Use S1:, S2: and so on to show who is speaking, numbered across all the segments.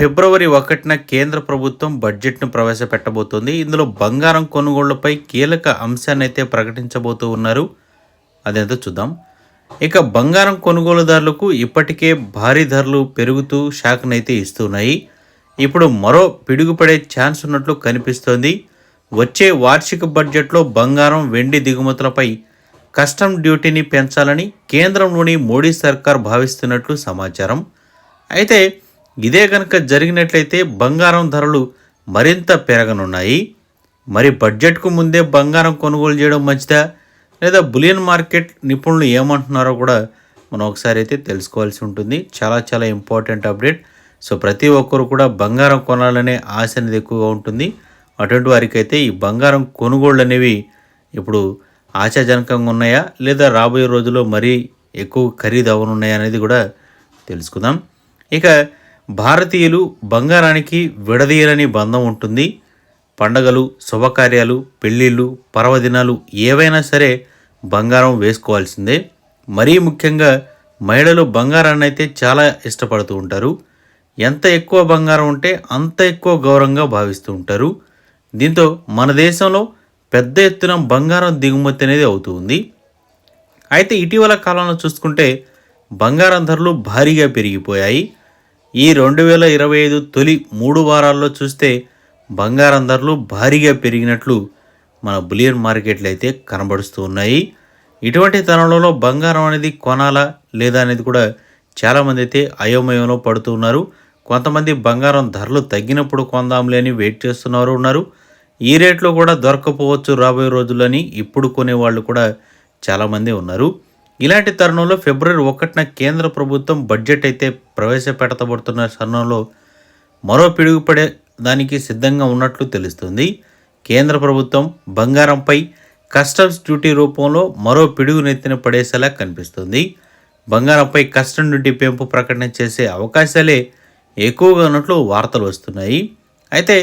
S1: ఫిబ్రవరి ఒకటిన కేంద్ర ప్రభుత్వం బడ్జెట్ను ప్రవేశపెట్టబోతోంది. ఇందులో బంగారం కొనుగోళ్ళపై కీలక అంశాన్ని అయితే ప్రకటించబోతూ ఉన్నారు. అదేంటో చూద్దాం. ఇక బంగారం కొనుగోలుదారులకు ఇప్పటికే భారీ ధరలు పెరుగుతూ షాక్నైతే ఇస్తున్నాయి. ఇప్పుడు మరో పిడుగుపడే ఛాన్స్ ఉన్నట్లు కనిపిస్తోంది. వచ్చే వార్షిక బడ్జెట్లో బంగారం వెండి దిగుమతులపై కస్టమ్ డ్యూటీని పెంచాలని కేంద్రంలోని మోడీ సర్కార్ భావిస్తున్నట్లు సమాచారం. అయితే ఇదే కనుక జరిగినట్లయితే బంగారం ధరలు మరింత పెరగనున్నాయి. మరి బడ్జెట్కు ముందే బంగారం కొనుగోలు చేయడం మంచిదా? లేదా బులియన్ మార్కెట్ నిపుణులు ఏమంటున్నారో కూడా మనం ఒకసారి అయితే తెలుసుకోవాల్సి ఉంటుంది. చాలా చాలా ఇంపార్టెంట్ అప్డేట్. సో ప్రతి ఒక్కరు కూడా బంగారం కొనాలనే ఆశ అనేది ఎక్కువగా ఉంటుంది. అటువంటి వారికి అయితే ఈ బంగారం కొనుగోళ్ళు అనేవి ఇప్పుడు ఆశాజనకంగా ఉన్నాయా? లేదా రాబోయే రోజుల్లో మరీ ఎక్కువ ఖరీదు అవనున్నాయా అనేది కూడా తెలుసుకుందాం. ఇక భారతీయులు బంగారానికి విడదీయలని బంధం ఉంటుంది. పండగలు శుభకార్యాలు పెళ్ళిళ్ళు పర్వదినాలు ఏవైనా సరే బంగారం వేసుకోవాల్సిందే. మరీ ముఖ్యంగా మహిళలు బంగారాన్ని అయితే చాలా ఇష్టపడుతూ ఉంటారు. ఎంత ఎక్కువ బంగారం ఉంటే అంత ఎక్కువ గౌరవంగా భావిస్తూ ఉంటారు. దీంతో మన దేశంలో పెద్ద ఎత్తున బంగారం దిగుమతి అనేది అవుతుంది అయితే ఇటీవల కాలంలో చూసుకుంటే బంగారం ధరలు భారీగా పెరిగిపోయాయి. ఈ రెండు వేల ఇరవై ఐదు తొలి మూడు వారాల్లో చూస్తే బంగారం ధరలు భారీగా పెరిగినట్లు మన బులియన్ మార్కెట్లు అయితే కనబడుస్తూ ఉన్నాయి. ఇటువంటి తరుణంలో బంగారం అనేది కొనాలా లేదా అనేది కూడా చాలామంది అయితే అయోమయంలో పడుతూ ఉన్నారు. కొంతమంది బంగారం ధరలు తగ్గినప్పుడు కొందాంలే అని వెయిట్ చేస్తున్నారు ఉన్నారు. ఈ రేట్లో కూడా దొరకపోవచ్చు రాబోయే రోజులని ఇప్పుడు కొనేవాళ్ళు కూడా చాలామంది ఉన్నారు. ఇలాంటి తరుణంలో ఫిబ్రవరి ఒకటిన కేంద్ర ప్రభుత్వం బడ్జెట్ అయితే ప్రవేశపెడతబడుతున్న తరుణంలో మరో పిడుగుపడే దానికి సిద్ధంగా ఉన్నట్లు తెలుస్తుంది. కేంద్ర ప్రభుత్వం బంగారంపై కస్టమ్స్ డ్యూటీ రూపంలో మరో పిడుగు నెత్తిన పడేసేలా కనిపిస్తుంది. బంగారంపై కస్టమ్ డ్యూటీ పెంపు ప్రకటన చేసే అవకాశాలే ఎక్కువగా ఉన్నట్లు వార్తలు వస్తున్నాయి. అయితే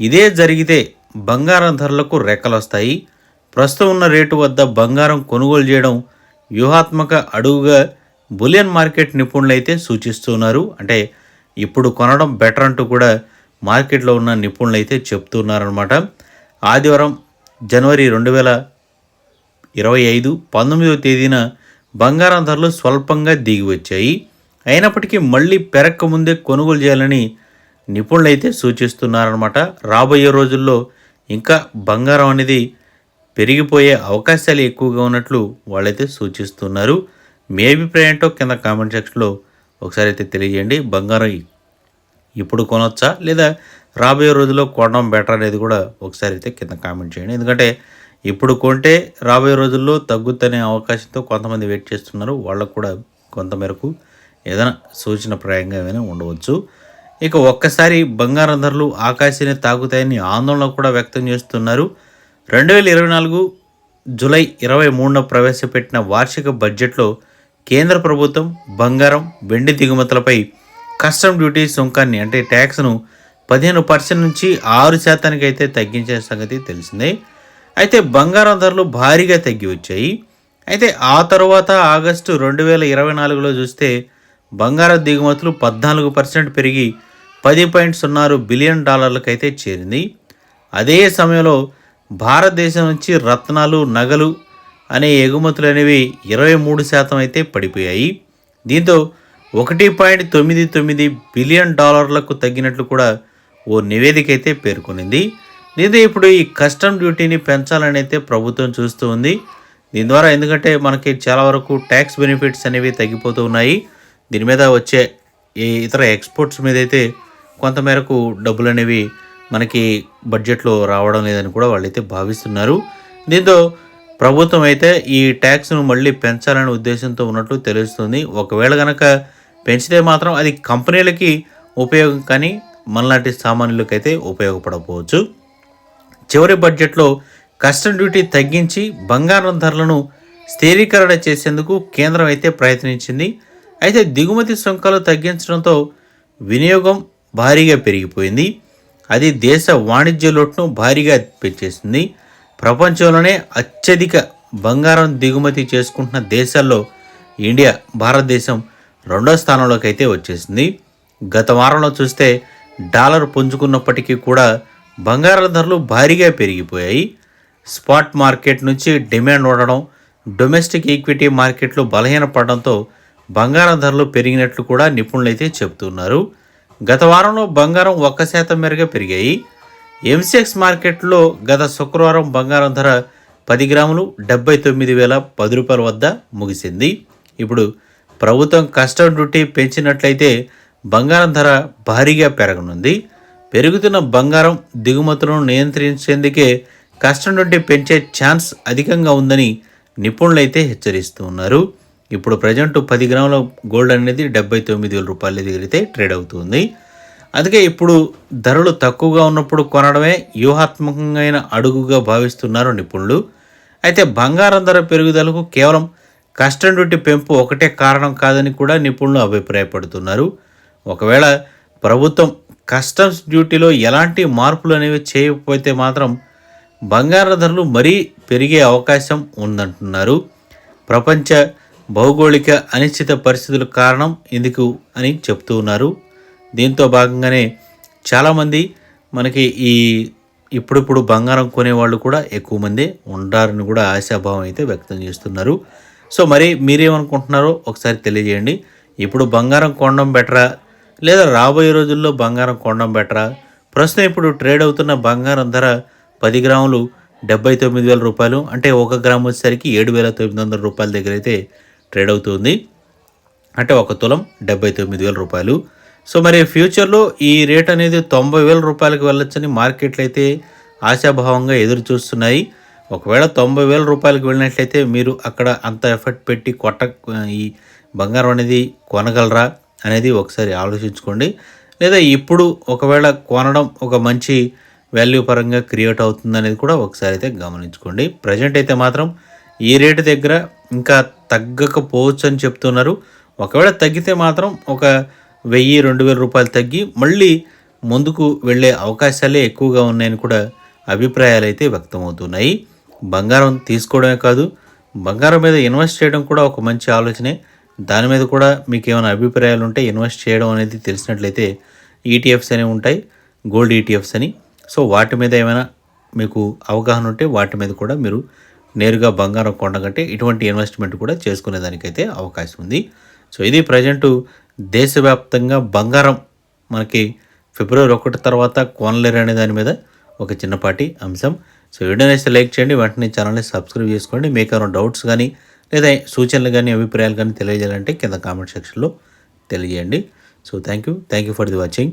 S1: ఇదే జరిగితే బంగారం ధరలకు రెక్కలు వస్తాయి ప్రస్తుతం ఉన్న రేటు వద్ద బంగారం కొనుగోలు చేయడం వ్యూహాత్మక అడుగుగా బులియన్ మార్కెట్ నిపుణులైతే సూచిస్తున్నారు అంటే ఇప్పుడు కొనడం బెటర్ అంటూ కూడా మార్కెట్లో ఉన్న నిపుణులు అయితే చెప్తున్నారనమాట ఆదివారం జనవరి రెండు వేల ఇరవై ఐదు పంతొమ్మిదవ తేదీన బంగారం ధరలు స్వల్పంగా దిగి వచ్చాయి అయినప్పటికీ మళ్ళీ పెరక్క ముందే కొనుగోలు చేయాలని నిపుణులు అయితే సూచిస్తున్నారనమాట రాబోయే రోజుల్లో ఇంకా బంగారం అనేది పెరిగిపోయే అవకాశాలు ఎక్కువగా ఉన్నట్లు వాళ్ళైతే సూచిస్తున్నారు. మీ అభిప్రాయంతో కింద కామెంట్ సెక్షన్లో ఒకసారి అయితే తెలియజేయండి. బంగారం ఇప్పుడు కొనొచ్చా లేదా రాబోయే రోజుల్లో కొనడం బెటర్ అనేది కూడా ఒకసారి అయితే కింద కామెంట్ చేయండి. ఎందుకంటే ఇప్పుడు కొంటే రాబోయే రోజుల్లో తగ్గుతనే అవకాశంతో కొంతమంది వెయిట్ చేస్తున్నారు. వాళ్ళకు కూడా కొంతమేరకు ఏదైనా సూచన ప్రాయంగా ఏమైనా ఉండవచ్చు. ఇక ఒక్కసారి బంగారం ధరలు ఆకాశాన్ని తాకుతాయని ఆందోళన కూడా వ్యక్తం చేస్తున్నారు. రెండు వేల ఇరవై నాలుగు జులై ఇరవై మూడున ప్రవేశపెట్టిన వార్షిక బడ్జెట్లో కేంద్ర ప్రభుత్వం బంగారం వెండి దిగుమతులపై కస్టమ్ డ్యూటీ సుంకాన్ని అంటే ట్యాక్స్ను పదిహేను పర్సెంట్ నుంచి ఆరు శాతానికి అయితే తగ్గించే సంగతి తెలిసిందే. అయితే బంగారం ధరలు భారీగా తగ్గి వచ్చాయి. అయితే ఆ తర్వాత ఆగస్టు రెండు వేల ఇరవై నాలుగులో చూస్తే బంగారం దిగుమతులు పద్నాలుగు పర్సెంట్ పెరిగి పది పాయింట్ సున్నారు బిలియన్ డాలర్లకైతే చేరింది. అదే సమయంలో భారతదేశం నుంచి రత్నాలు నగలు అనే ఎగుమతులు అనేవి ఇరవై మూడు శాతం అయితే పడిపోయాయి. దీంతో ఒకటి పాయింట్ తొమ్మిది తొమ్మిది బిలియన్ డాలర్లకు తగ్గినట్లు కూడా ఓ నివేదిక అయితే పేర్కొనింది. దీంతో ఇప్పుడు ఈ కస్టమ్ డ్యూటీని పెంచాలని అయితే ప్రభుత్వం చూస్తూ ఉంది. దీని ద్వారా ఎందుకంటే మనకి చాలా వరకు ట్యాక్స్ బెనిఫిట్స్ అనేవి తగ్గిపోతూ ఉన్నాయి. దీని మీద వచ్చే ఈ ఇతర ఎక్స్పోర్ట్స్ మీద అయితే కొంతమేరకు డబ్బులు అనేవి మనకి బడ్జెట్లో రావడం లేదని కూడా వాళ్ళైతే భావిస్తున్నారు. దీంతో ప్రభుత్వం అయితే ఈ ట్యాక్స్ను మళ్ళీ పెంచాలనే ఉద్దేశంతో ఉన్నట్లు తెలుస్తుంది. ఒకవేళ కనుక పెంచితే మాత్రం అది కంపెనీలకి ఉపయోగం కానీ మనలాంటి సామాన్యులకైతే ఉపయోగపడకపోవచ్చు. చివరి బడ్జెట్లో కస్టమ్ డ్యూటీ తగ్గించి బంగారం ధరలను స్థిరీకరణ చేసేందుకు కేంద్రం అయితే ప్రయత్నించింది. అయితే దిగుమతి సుంకాలు తగ్గించడంతో వినియోగం భారీగా పెరిగిపోయింది. అది దేశ వాణిజ్య లోటును భారీగా పెంచేసింది. ప్రపంచంలోనే అత్యధిక బంగారం దిగుమతి చేసుకుంటున్న దేశాల్లో ఇండియా భారతదేశం రెండో స్థానంలోకి అయితే వచ్చేసింది. గత వారంలో చూస్తే డాలర్ పుంజుకున్నప్పటికీ కూడా బంగారం ధరలు భారీగా పెరిగిపోయాయి. స్పాట్ మార్కెట్ నుంచి డిమాండ్ ఉండడం డొమెస్టిక్ ఈక్విటీ మార్కెట్లు బలహీనపడడంతో బంగారం ధరలు పెరిగినట్లు కూడా నిపుణులైతే చెబుతున్నారు. గత వారంలో బంగారం ఒక్క శాతం మేరగా పెరిగాయి. ఎంసీఎక్స్ మార్కెట్లో గత శుక్రవారం బంగారం ధర పది గ్రాములు డెబ్బై తొమ్మిది వేల పది రూపాయల వద్ద ముగిసింది. ఇప్పుడు ప్రభుత్వం కస్టమ్ డ్యూటీ పెంచినట్లయితే బంగారం ధర భారీగా పెరగనుంది. పెరుగుతున్న బంగారం దిగుమతులను నియంత్రించేందుకే కస్టమ్ డ్యూటీ పెంచే ఛాన్స్ అధికంగా ఉందని నిపుణులైతే హెచ్చరిస్తూ ఉన్నారు. ఇప్పుడు ప్రజెంట్ పది గ్రాముల గోల్డ్ అనేది డెబ్బై తొమ్మిది వేల రూపాయల దగ్గర ట్రేడ్ అవుతుంది. అందుకే ఇప్పుడు ధరలు తక్కువగా ఉన్నప్పుడు కొనడమే వ్యూహాత్మకమైన అడుగుగా భావిస్తున్నారు నిపుణులు. అయితే బంగారం ధర పెరుగుదలకు కేవలం కస్టమ్ డ్యూటీ పెంపు ఒకటే కారణం కాదని కూడా నిపుణులు అభిప్రాయపడుతున్నారు. ఒకవేళ ప్రభుత్వం కస్టమ్స్ డ్యూటీలో ఎలాంటి మార్పులు అనేవి చేయకపోతే మాత్రం బంగారం ధరలు మరీ పెరిగే అవకాశం ఉందంటున్నారు. ప్రపంచ భౌగోళిక అనిశ్చిత పరిస్థితుల కారణం ఎందుకు అని చెప్తూ ఉన్నారు. దీంతో భాగంగానే చాలామంది మనకి ఈ ఇప్పుడిప్పుడు బంగారం కొనేవాళ్ళు కూడా ఎక్కువ మంది ఉండారని కూడా ఆశాభావం అయితే వ్యక్తం చేస్తున్నారు. సో మరి మీరేమనుకుంటున్నారో ఒకసారి తెలియజేయండి. ఇప్పుడు బంగారం కొనడం బెటరా? లేదా రాబోయే రోజుల్లో బంగారం కొనడం బెటరా? ప్రస్తుతం ఇప్పుడు ట్రేడ్ అవుతున్న బంగారం ధర పది గ్రాములు డెబ్బై తొమ్మిది వేల రూపాయలు అంటే ఒక గ్రాము వచ్చేసరికి ఏడు వేల తొమ్మిది వందల రూపాయల దగ్గర అయితే ట్రేడ్ అవుతుంది. అంటే ఒక తులం డెబ్బై తొమ్మిది వేల రూపాయలు. సో మరి ఫ్యూచర్లో ఈ రేట్ అనేది తొంభై వేల రూపాయలకు వెళ్ళొచ్చని మార్కెట్లు అయితే ఆశాభావంగా ఎదురు చూస్తున్నాయి ఒకవేళ తొంభై వేల రూపాయలకు వెళ్ళినట్లయితే మీరు అక్కడ అంత ఎఫర్ట్ పెట్టి కొట్ట ఈ బంగారం అనేది కొనగలరా అనేది ఒకసారి ఆలోచించుకోండి. లేదా ఇప్పుడు ఒకవేళ కొనడం ఒక మంచి వాల్యూ పరంగా క్రియేట్ అవుతుంది అనేది కూడా ఒకసారి అయితే గమనించుకోండి. ప్రజెంట్ అయితే మాత్రం ఈ రేటు దగ్గర ఇంకా తగ్గకపోవచ్చు అని చెప్తున్నారు. ఒకవేళ తగ్గితే మాత్రం ఒక వెయ్యి రెండు వేల రూపాయలు తగ్గి మళ్ళీ ముందుకు వెళ్ళే అవకాశాలే ఎక్కువగా ఉన్నాయని కూడా అభిప్రాయాలు అయితే వ్యక్తమవుతున్నాయి. బంగారం తీసుకోవడమే కాదు బంగారం మీద ఇన్వెస్ట్ చేయడం కూడా ఒక మంచి ఆలోచనే. దాని మీద కూడా మీకు ఏమైనా అభిప్రాయాలు ఉంటే ఇన్వెస్ట్ చేయడం అనేది తెలిసినట్లయితే ఈటీఎఫ్స్ అనేవి ఉంటాయి గోల్డ్ ఈటీఎఫ్స్ అని. సో వాటి మీద ఏమైనా మీకు అవగాహన ఉంటే వాటి మీద కూడా మీరు నేరుగా బంగారం కొండగంటే ఇటువంటి ఇన్వెస్ట్మెంట్ కూడా చేసుకునేదానికైతే అవకాశం ఉంది. సో ఇది ప్రజెంట్ దేశవ్యాప్తంగా బంగారం మనకి ఫిబ్రవరి ఒకటి తర్వాత కొనలేరు అనే దాని మీద ఒక చిన్నపాటి అంశం. సో వీడియో అయితే లైక్ చేయండి వెంటనే ఛానల్ని సబ్స్క్రైబ్ చేసుకోండి. మీకు ఏమైనా డౌట్స్ కానీ లేదా సూచనలు కానీ అభిప్రాయాలు కానీ తెలియజేయాలంటే కింద కామెంట్ సెక్షన్లో తెలియజేయండి. So thank you thank you for the watching